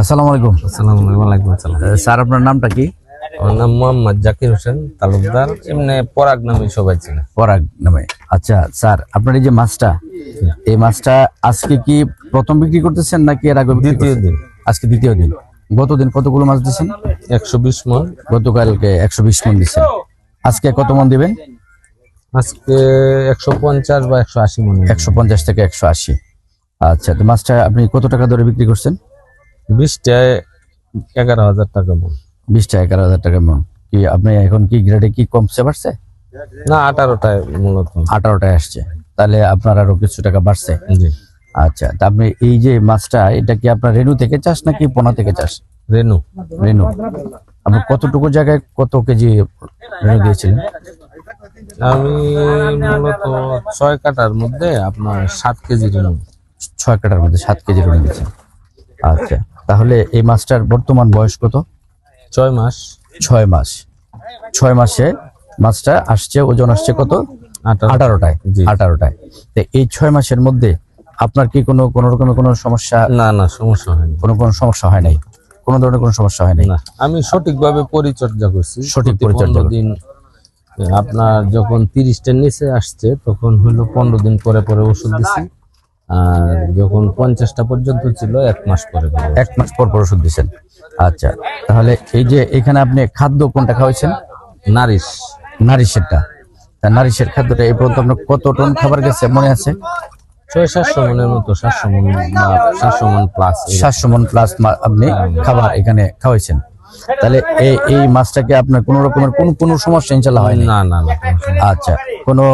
আসসালামু আলাইকুম আসসালামু আলাইকুম আসসালাম। স্যার আপনার নামটা কি? আমার নাম মোহাম্মদ জাকির হোসেন তালুকদার এমনি পরাগ নামে সবাই ছিল পরাগ নামে। আচ্ছা স্যার আপনার এই যে মাছটা এই মাছটা আজকে কি প্রথম বিক্রি করতেছেন নাকি এর আগে দ্বিতীয় দিন। আজকে দ্বিতীয় দিন। গতদিন কতগুলো মাছ দিচ্ছেন একশো বিশ মন। গতকালকে একশো বিশ মন দিচ্ছেন আজকে কত মন দিবেন? আজকে একশো পঞ্চাশ বা একশো আশি মন। একশো পঞ্চাশ থেকে একশো আশি। আচ্ছা তো মাছটা আপনি কত টাকা ধরে বিক্রি করছেন? বিশটায় এগারো হাজার টাকা মন। বিশটা এগারো হাজার টাকা মন। কি আপনি এখন কি গ্রেডে কি কমছে বাড়ছে? না আঠারোটায় মূলত। আঠারোটায় আসছে। তাহলে আপনার আরও কিছু টাকা বাড়ছে? জি। আচ্ছা তা আপনি এই যে মাছটা এটা কি আপনার রেনু থেকে চাষ নাকি পোনা থেকে চাষ? রেনু রেনু আপনি কতটুকু জায়গায় কত কেজি রেনু দিয়েছিলেন? আমি মূলত ছয় কাটার মধ্যে আপনার সাত কেজি রেনু ছয় কাটার মধ্যে সাত কেজি রেনু দিয়েছেন। আচ্ছা। তাহলে এই মাছটার বর্তমান বয়স কত? ছয় মাস। ছয় মাস। ছয় মাসে মাছটা আসছে ওজন আসছে কত? আঠারোটায়। আঠারোটায়। তো এই ছয় মাসের মধ্যে আপনার কি কোনো কোনো রকমের কোনো সমস্যা? না না সমস্যা হয়নি। কোনো কোনো সমস্যা হয় নাই? কোনো ধরনের কোনো সমস্যা হয় নাই? আমি সঠিকভাবে পরিচর্যা করছি। সঠিক পরিচর্যা দিন আপনার যখন তিরিশটার নিচে আসছে তখন হলো পনেরো দিন পরে পরে ওষুধ দিছি। আর যখন পঞ্চাশটা পর্যন্ত ছিল এক মাস পরে এক মাস পর পর ওষুধ দিচ্ছেন আচ্ছা তাহলে এই যে এখানে আপনি খাদ্য কোনটা খাওয়াইছেন? নারিশ। নারিশেরটা। তা নারিশের খাদ্যটা এই পর্যন্ত আপনার কত টন খাবার গেছে মনে আছে? ছয় সাতশো মনের মতো সাতশো মন সাতশো মন প্লাস সাতশো মন প্লাস আপনি খাবার এখানে খাওয়াইছেন। তাহলে এই এই মাছটাকে আপনার কোনো রকমের কোনো কোনো সমস্যা ইনশাল্লাহ হয়নি না না না আচ্ছা কোনো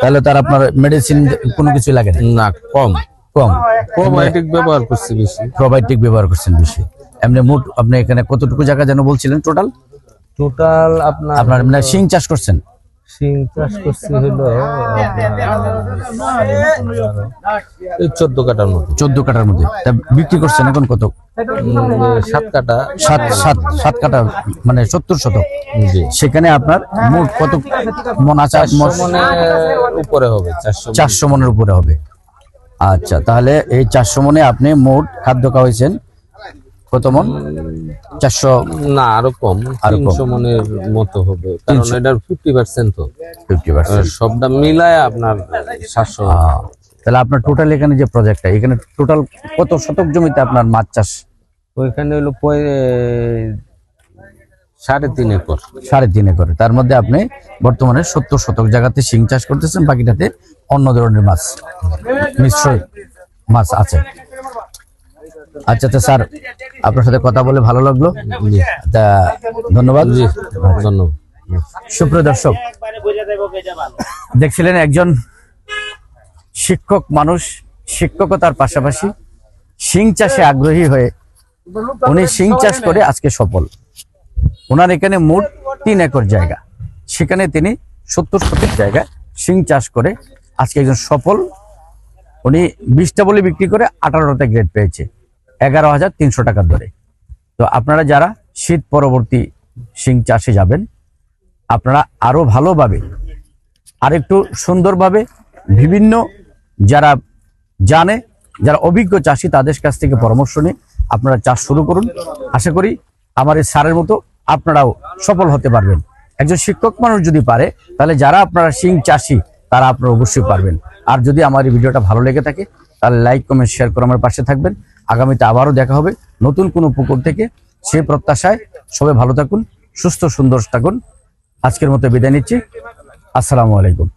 তাহলে তার আপনার মেডিসিন কোনো কিছু লাগে না। না কম। কম। প্রোবায়োটিক ব্যবহার করছি বেশি। প্রোবায়োটিক ব্যবহার করছেন বেশি। এমনি মোট আপনি এখানে কতটুকু জায়গা যেন বলছিলেন টোটাল টোটাল আপনার আপনার মানে শিং চাষ করছেন? শিং চাষ করছি হলো এই চোদ্দ কাটার মতো চোদ্দ কাটার মধ্যে। তা বিক্রি করছেন এখন কত? সাত কাটা। সাত সাত সাত কাটা মানে সত্তর শতক। সেখানে আপনার মোট কত মন মনের উপরে হবে চারশো মনের উপরে হবে। আচ্ছা তাহলে এই চারশো মনে আপনি মোট খাদ্য খাওয়াইছেন। কত মন? চারশো না আরও কম। তিনশো মনের মতো হবে কারণ এটার ফিফটি পার্সেন্ট তো। ফিফটি পার্সেন্ট সবটা মিলায় আপনার সাতশো। তাহলে আপনার টোটাল এখানে যে প্রজেক্টটা এখানে টোটাল কত শতক জমিতে আপনার মাছ চাষ? ওইখানে হলো সাড়ে তিন একর। সাড়ে তিন একরে। তার মধ্যে আপনি বর্তমানে সত্তর শতক জায়গাতে শিং চাষ করতেছেন বাকিটাতে অন্য ধরনের মাছ মিশ্র মাছ আছে। আচ্ছা তো স্যার আপনার সাথে কথা বলে ভালো লাগল। তা ধন্যবাদ। ধন্যবাদ। সুপ্রিয় দর্শক দেখছিলেন একজন শিক্ষক মানুষ শিক্ষকতার পাশাপাশি শিং চাষে আগ্রহী হয়ে উনি শিং চাষ করে আজকে সফল। ওনার এখানে মোট তিন একর জায়গা। সেখানে তিনি সত্তর শতক জায়গা শিং চাষ করে আজকে একজন সফল। উনি বিশটা বলে বিক্রি করে আঠারোটা গ্রেড পেয়েছে। এগারো হাজার তিনশো টাকার দরে তো আপনারা যারা শীত পরবর্তী শিং চাষে যাবেন, আপনারা আরও ভালোভাবে, আরেকটু সুন্দরভাবে বিভিন্ন যারা জানে, যারা অভিজ্ঞ চাষি, তাদের কাছ থেকে পরামর্শ নিয়ে আপনারা চাষ শুরু করুন। আশা করি আমার এই সারের মতো আপনারাও সফল হতে পারবেন। একজন শিক্ষক মানুষ যদি পারে, তাহলে যারা আপনারা শিং চাষি, তারা আপনারা অবশ্যই পারবেন। আর যদি আমার এই ভিডিওটা ভালো লেগে থাকে, তাহলে লাইক কমেন্ট শেয়ার করে আমার পাশে থাকবেন। আগামীতে আবারও দেখা হবে। নতুন কোনো পুকুর থেকে সে প্রত্যাশায় সবাই ভালো থাকুন, সুস্থ সুন্দর থাকুন। আজকের মতো বিদায় নিচ্ছি। আসসালামু আলাইকুম।